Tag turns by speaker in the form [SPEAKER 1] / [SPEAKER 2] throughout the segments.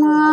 [SPEAKER 1] মা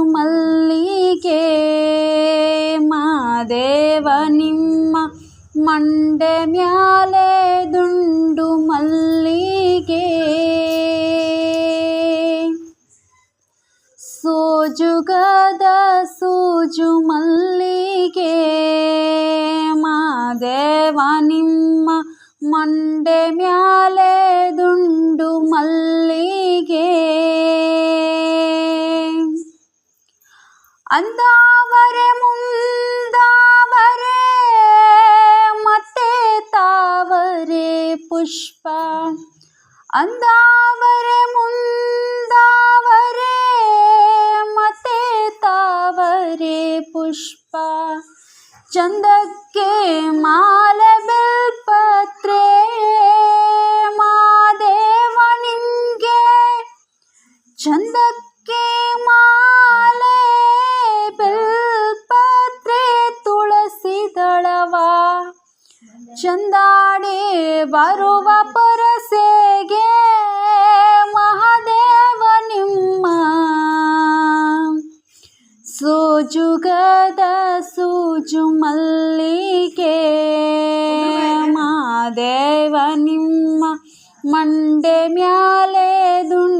[SPEAKER 1] ಮಲ್ಲಿಗೆ ಮಾದೇವ ನಿಮ್ಮ ಮಂಡೆ ಮ್ಯಾಲೆ ದುಂಡು ಮಲ್ಲಿಗೆ ಸೋಜುಗದ ಸೂಜು ಮಲ್ಲಿಗೆ ಮಾದೇವ ನಿಮ್ಮ ಮಂಡೆ ಮ್ಯಾಲೆ ಅಂದಾವರೆ ಮುಂದಾವರೆ ಮತ್ತೆ ತಾವರೆ ಪುಷ್ಪ. ಅಂದಾವರೆ ಮುಂದಾವರೆ ಮತ್ತೆ ತಾವರೆ ಪುಷ್ಪ. ಚಂದಕ್ಕೆ ಮಾಲೆ ಚಂದಾಡಿ ಬರುವ ಪರಸೆಗೆ ಮಹಾದೇವ ನಿಮ್ಮ ಸೋಜುಗದ ಸೂಜು ಮಲ್ಲಿಗೆ ಮಾದೇವ ನಿಮ್ಮ ಮಂಡೆ ಮ್ಯಾಲೆ ದುಂಡು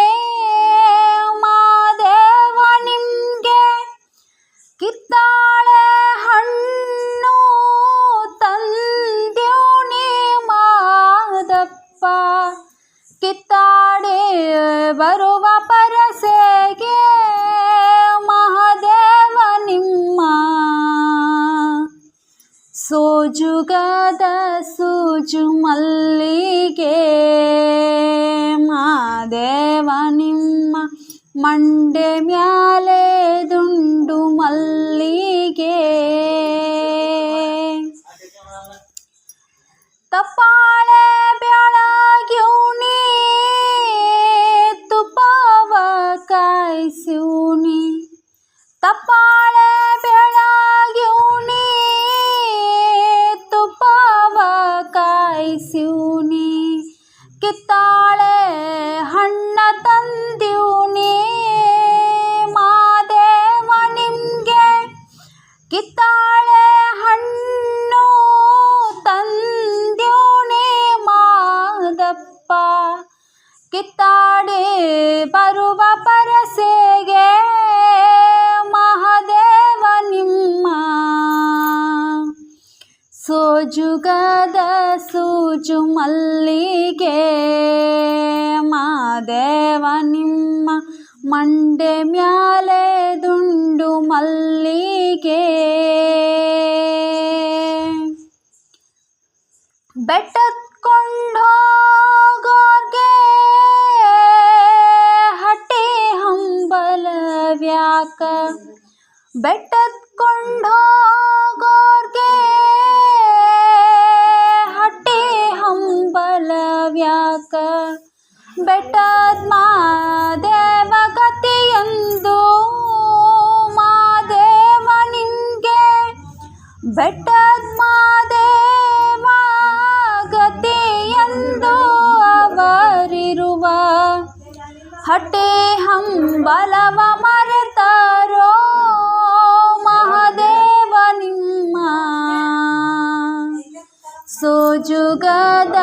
[SPEAKER 1] ಸೋಜುಗದ ಸೂಜು ಮಲ್ಲಿಗೆ ಮಾದೇವ ನಿಮ್ಮ ಮಂಡೆ ಮ್ಯಾಲೆ ದುಂಡು ಮಲ್ಲಿಗೆ ತಪ್ಪಾಳೆ ಬೆಳಗ್ಯೂನಿ ತುಪ್ಪವ ಕಾಯಿಸ್ಯೂನಿ सिवनी किताळे ಮಂಡೆ ಮ್ಯಾಲೆ ದುಂಡು ಮಲ್ಲಿಗೆ. ಬೆಟ್ಟತ್ಕೊಂಡೋಗೋರ್ಗೆ ಹಟ್ಟಿ ಹಂಬಲವ್ಯಾಕ ಬೆಟ್ಟತ್ಕೊಂಡೋಗೋರ್ಗೆ ಹಟ್ಟಿ ಹಂಬಲವ್ಯಾಕ ಬೆಟ್ಟದ ಮಾದೇವ ಬೆಟ್ಟದ ಮಾದೇವ ಗತಿಯಂದು ಅವರಿರುವ ಹಟ್ಟೆ ಹಂಬಲವ ಮರೆತಾರೋ ಮಹಾದೇವ ನಿಮ್ಮ ಸೋಜುಗದ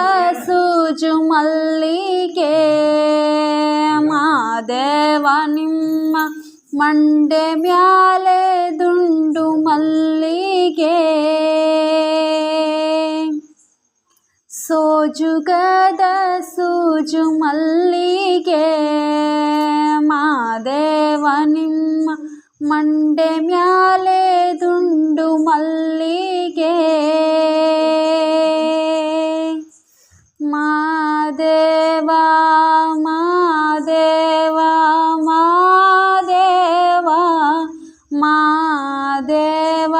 [SPEAKER 1] ಸೂಜು ಮಲ್ಲಿಗೆ ಮಾದೇವ ನಿಮ್ಮ ಮಂಡೆ ಮ್ಯಾಲೆ ಸೋಜುಗದ ಸೂಜು ಮಲ್ಲಿಗೆ ಮಾದೇವ ನಿಮ್ಮ ಮಂಡೆ ಮ್ಯಾಲೆ ದುಂಡು ಮಲ್ಲಿಗೆ ಮಾದೇವ ಮಾದೇವ ಮಾದೇವ ಮಾದೇವ ಮಾದೇವ